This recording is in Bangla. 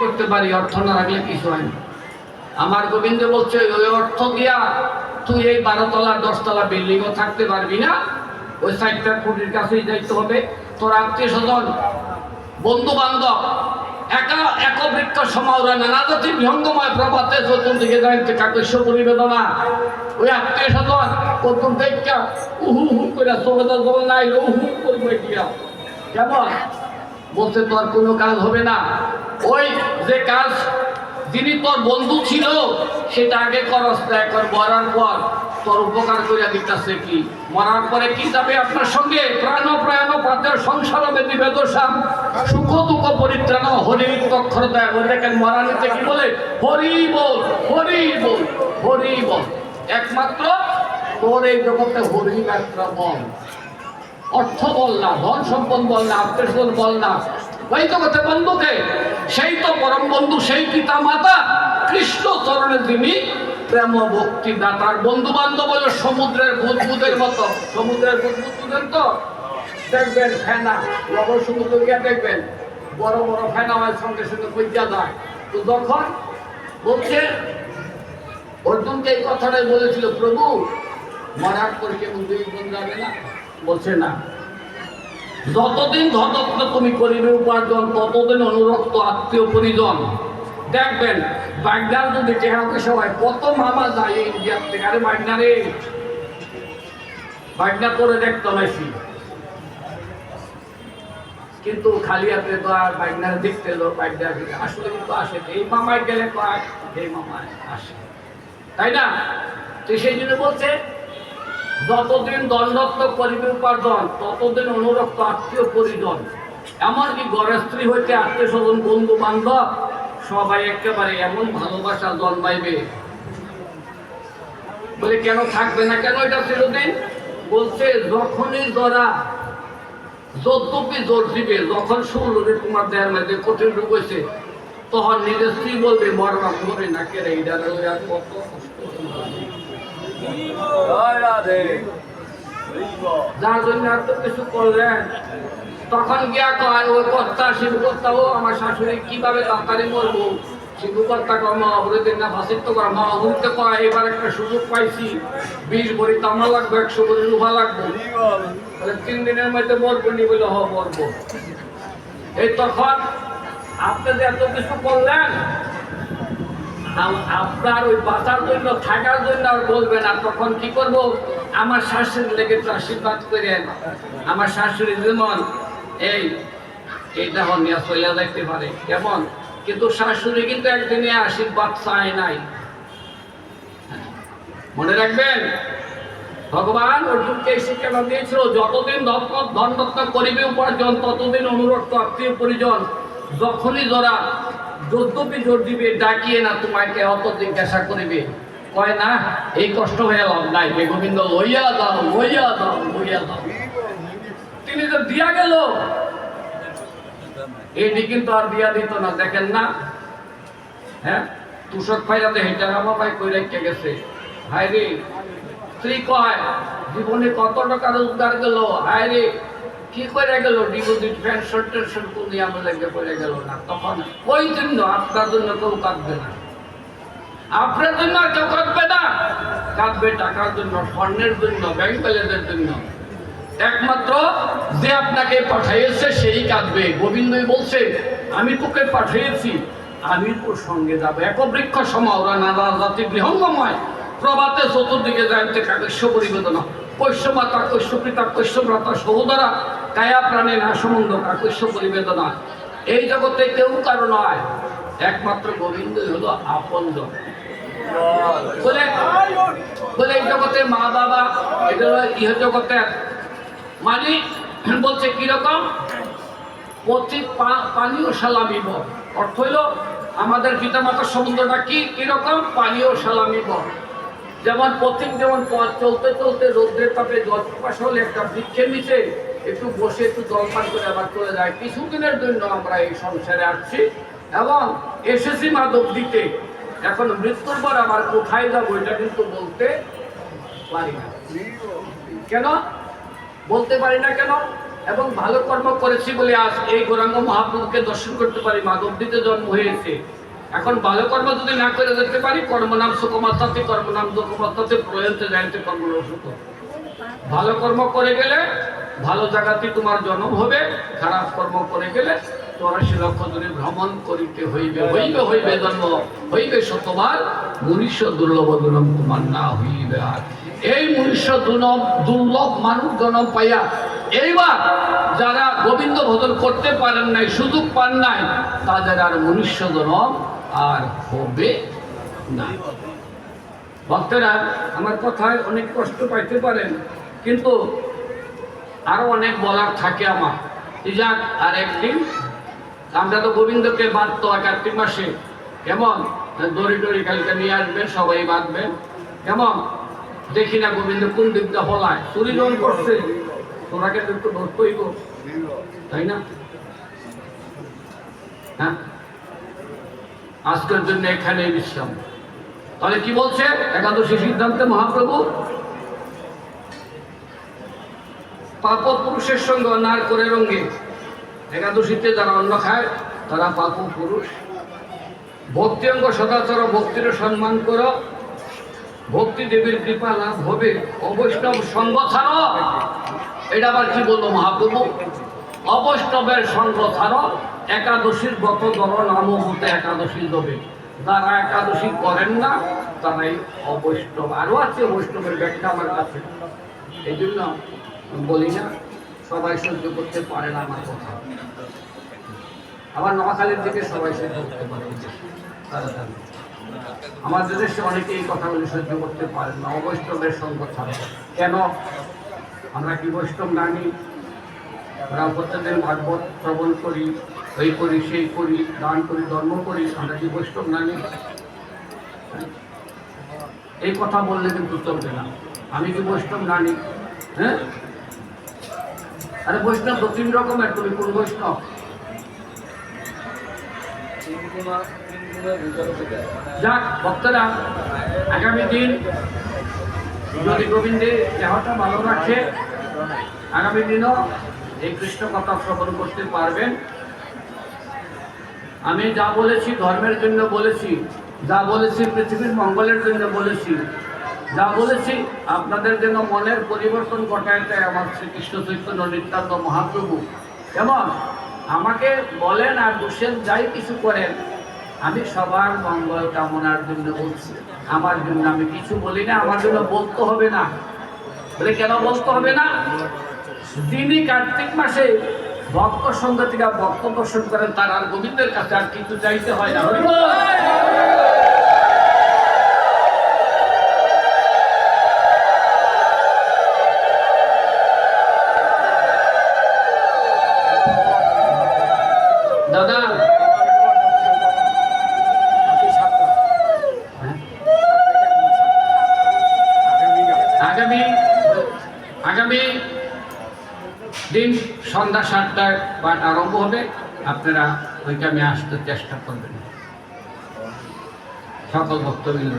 করতে পারি, অর্থ না রাখলে কিছু হয় না। আমার গোবিন্দ বলছে, ওই অর্থ দিয়া তুই এই বারোতলা, দশতলা বিল্ডিংও থাকতে পারবি না। ওই সাইডটা কুটির কাছেই যাইতে হবে। তোর আত্মীয় স্বজন বন্ধু বান্ধব একা, একবৃক্ষ সমাউরা নানা জাতির বিহঙ্গময় প্রভাতে চতুর্দিকে যাইতে কাকস্য পরিবেদনা ওই আত্মীয় স্বজন কত দেখা উহু হু করে সবেদা জল নাই উহু করবে গিয়া কেমন? বলছে, তোর কোনো কাজ হবে না। ওই যে কাজ যিনি তোর বন্ধু ছিল, সেটা আগে করস, এখন মরার পর তোর উপকার করে দিতেছে কি? মরার পরে কি যাবে আপনার সঙ্গে? প্রাণ প্রাণ পাতের সংসার বেদি বেদসাম সুখ দুঃখ পরিত্রাণ হরি অক্ষর দেয় দেখেন মরা নিতে কি বলে? হরি বল হরি বল হরি বল। একমাত্র তোর এই জগতে হরি মাত্র বল। অর্থ বল না, ধন সম্পদ বল না আত্মীয় বল না। ওই জগতে বন্ধুকে, সেই তো পরম বন্ধু, সেই পিতা মাতা কৃষ্ণ চরণে তিনি প্রেম ভক্তি দাতার বন্ধু বান্ধব সমুদ্রের বুদবুদের মতো। সমুদ্রের বুঝেন তো দেখবেন ফেনা, লবণ সমুদ্র গিয়ে দেখবেন, বড় বড় ফেনা হয়, সঙ্গে সঙ্গে পৈজা যায়। তো যখন বলছে, অর্জুনকে এই কথাটাই বলেছিল, প্রভু মরার পর কেমন দুই যাবে না? বলছে না। যতদিন ধনত্ব তুমি করিবে, উপার্জন, ততদিন অনুরক্ত আত্মীয় পরিজন। দেখবেন, বাগদার যদি চেহারাকে সবাই কত মামা যায় ইন্ডিয়ার থেকে। আরে বাগদা রে। বাগদা করে দেখতে পাইছি কিন্তু খালি হাতে তো আর বাগনার দেখতে লোক, বাগদা আসলে কিন্তু আসে এই মামায় গেলে কয় এই মামায় আসে। তাই না? তো সেই জন্য বলছে যতদিন দণ্ডত্ব করিবে উপার্জন ততদিন অনুরক্ত আত্মীয় পরিজন। এমনকি গড়ের স্ত্রী হইতে আত্মীয় স্বজন, বন্ধু বান্ধব, সবাই একেবারে এমন ভালোবাসা জন্মাইবে। বলে কেন থাকবে না? কেন এটা চিরদিন? বলছে, যখনই জরা, যদ্যপি জোর দিবে, যখন যে তোমার দেহের মধ্যে কঠিন রোগ হয়েছে তখন নিজের স্ত্রী বলবে মরবা মরে না কেড়ে এটা কত। যার জন্য এত কিছু করলেন, তখন গিয়া কয়, ওই কর্তা ও আমার শাশুড়ি, কীভাবে তাড়াতাড়ি মরবো অবরোধের না কয় এবার একটা সুযোগ পাইছি। বিশ ভরি তামা লাগবে, একশো ভরি লোহা লাগবে। তিন দিনের মধ্যে মরবো নি বলে হ, মরবো। এই তখন আপনি যে এত কিছু করলেন আপনার ওই বাঁচার জন্য, থাকার জন্য আর বলবেন আর তখন কি করব? আমার শাশুড়ি লেগে একটু আশীর্বাদ করেন। আমার শাশুড়ি যেমন, এই এইটা হনিয়া চলিয়া দেখতে পারে। কেমন? কিন্তু শাশুড়ি কিন্তু একদিনে আশীর্বাদ চায় নাই। মনে রাখবেন, ভগবান অর্জুনকে এই শিক্ষা দিয়েছিল? যতদিন ধনরত্ন করিবে উপার্জন ততদিন অনুরক্ত আত্মীয় পরিজন, যখনই ধরা যদ্যপি জোর দিবে ডাকিয়ে না তোমাকে অত জিজ্ঞাসা করিবে। কয়, না, এই কষ্ট হয়ে লাভ নাই, হে গোবিন্দ লইয়া দাও লইয়া দাও লইয়া দাও। তিনি তো দিয়া গেল। এটি কিন্তু আর দিয়া দিত না, দেখেন না। হ্যাঁ তুষক ফাইরাতে হেঁটে আমার ভাই কই রেখে গেছে। হায় রে, স্ত্রী কয়, জীবনে কত টাকা রোজগার গেল, হায় রে। কি করে গেল? ডিপোজিট পেনশন টেনশন কোন লেগে পড়ে গেল না? তখন ওই জন্য আপনার জন্য কেউ কাঁদবে না। আপনার জন্য কেউ কাঁদবে না। কাঁদবে টাকার জন্য স্বর্ণের জন্য ব্যাংক ব্যালেন্সের জন্য। একমাত্র যে আপনাকে পাঠাইয়েছে সেই কাঁদবে। গোবিন্দই বলছে, আমি তোকে পাঠিয়েছি, আমি তোর সঙ্গে যাব। একবৃক্ষ সমাওরা নানা জাতি গৃহঙ্গময়। প্রভাতে চতুর্দিকে যাইতে কাকস্য পরিবেদনা। কৈশ্য মাতা কৈশ্য পিতা কৈশ্য ভ্রাতা সহোদরা কায়া প্রাণে না সম্বন্ধ কাকস্য পরিবেদনা এই জগতে কেউ কারও নয়, একমাত্র গোবিন্দই হলো আপন বলে বলে এই জগতে মা বাবা, এটা ইহ জগতের মানে বলছে কীরকম পথিক পানীয় সালামি বল অর্থ হইল আমাদের পিতামাতার সম্বন্ধটা কি? কীরকম পানীয় সালামি বল যেমন পথিক যেমন পথ চলতে চলতে রৌদ্রের তাপে জল পিপাস হলে একটা বৃক্ষের নিচে একটু বসে একটু জলপান করে আবার চলে যায়। কিছুদিনের জন্য আমরা এই সংসারে আসছি এবং এসেছি মাদক দিতে। এখন মৃত্যুর পর আবার কোথায় যাব এটা কিন্তু বলতে পারি না। কেন? বলতে পারি না কেন? এবং ভালো কর্ম করেছি বলে আজ এই গৌরাঙ্গ মহাপ্রভুকে দর্শন করতে পারি। মাধবদীতে জন্ম হয়েছে। এখন ভালো কর্ম যদি না করে যেতে পারি, কর্মনাম সুকমাত্মাতে কর্মনাম দুঃখমাত্মাতে প্রয়োজনে জানতে কর্ম সুখ। ভালো কর্ম করে গেলে ভালো জায়গাতে তোমার জন্ম হবে, খারাপ কর্ম করে গেলে চৌরাশি লক্ষ ধরে ভ্রমণ করিতে হইবে হইবে হইবে জন্ম, হইবে শতবার। মনুষ্য দুর্লভ জনম তোমার না হইবে আর। এই মনুষ্য দুর্লভ দুর্লভ মানুষ জনম পাইয়া এইবার যারা গোবিন্দ ভজন করতে পারেন নাই, সুযোগ পান নাই, তাদের আর মনুষ্য জনম আর হবে না। ভক্তরা, আমার কথায় অনেক কষ্ট পাইতে পারেন, কিন্তু আরও অনেক বলার থাকে আমার। যাক, আর একদিন আমরা তো গোবিন্দকে বাঁধতো কার্তিক মাসে। কেমন? দড়ি দড়ি কালকে নিয়ে আসবেন, সবাই বাঁধবেন। কেমন? দেখি না গোবিন্দ কোন দিকটা হলায়। চুরি জন করছে তোরাকে একটু ধরতেই তাই না? হ্যাঁ? আজকের জন্য এখানে বিশ্রাম। তাহলে কি বলছে? একাদশী সিদ্ধান্তে মহাপ্রভু? পাপ পুরুষের সঙ্গে অন্যায় করে রঙ্গে একাদশীতে যারা অন্ন খায়, তারা পাপ পুরুষ ভক্তি অঙ্গ সদাচর ভক্তির সম্মান করো। ভক্তি দেবীর কৃপা লাভ হবে। অবৈষ্ণব সঙ্গ ছাড়ো এটা আবার কি বলল মহাপ্রভু? অবৈষ্ণবের সঙ্গ ছাড়ো একাদশীর গত দল নাম হতে একাদশী দেবে যারা একাদশী করেন না, তারাই অবৈষ্ণব আরও আছে বৈষ্ণবের ব্যাখ্যা আমার কাছে। এই জন্য বলি না, সবাই সহ্য করতে পারে না আমার কথা। আবার নোয়াখালীর দিকে সবাই সহ্য করতে পারে। আমাদের দেশে অনেকে এই কথাগুলি সহ্য করতে পারেন না অবৈষ্ণবের সঙ্গ ছাড়া কেন? আমরা কি বৈষ্ণব নানি আমরা প্রত্যেকদিন ভাগবত শ্রবণ করি এই করি, সেই করি, দান করি, ধর্ম করি, আমরা কি বৈষ্ণব নানি এই কথা বললে কিন্তু চলবে না। আমি কি বৈষ্ণব নানি হ্যাঁ? আরে বৈষ্ণব তো তিন রকমের, তুমি কোন বৈষ্ণব? যাক, ভক্তরা, আগামী দিন যদি গোবিন্দের দেহটা ভালো রাখে, আগামী দিনও এই কৃষ্ণ কথা শ্রবণ করতে পারবেন। আমি যা বলেছি ধর্মের জন্য বলেছি, যা বলেছি পৃথিবীর মঙ্গলের জন্য বলেছি, যা বলেছি আপনাদের জন্য মনের পরিবর্তন ঘটায় ঘটাইতে আমার শ্রীকৃষ্ণ চৈতন্য নিত্যান্ত মহাপ্রভু। এবং আমাকে বলেন আর দোষের যাই কিছু করেন, আমি সবার মঙ্গল কামনার জন্য বলছি। আমার জন্য আমি কিছু বলি না, আমার জন্য বলতে হবে না। বলে কেন বলতে হবে না? যিনি কার্তিক মাসে ভক্ত সংঘ থেকে ভক্ত শুরু করেন, তার আর গোবিন্দের কাছে আর কিন্তু চাইতে হয় না হরি বল। দাদা হ্যাঁ? আগামী আগামী দিন সন্ধ্যা সাতটায় পাঠ আরম্ভ হবে আপনারা ওইখানে আসতে চেষ্টা করবেন। সকল ভক্তবৃন্দ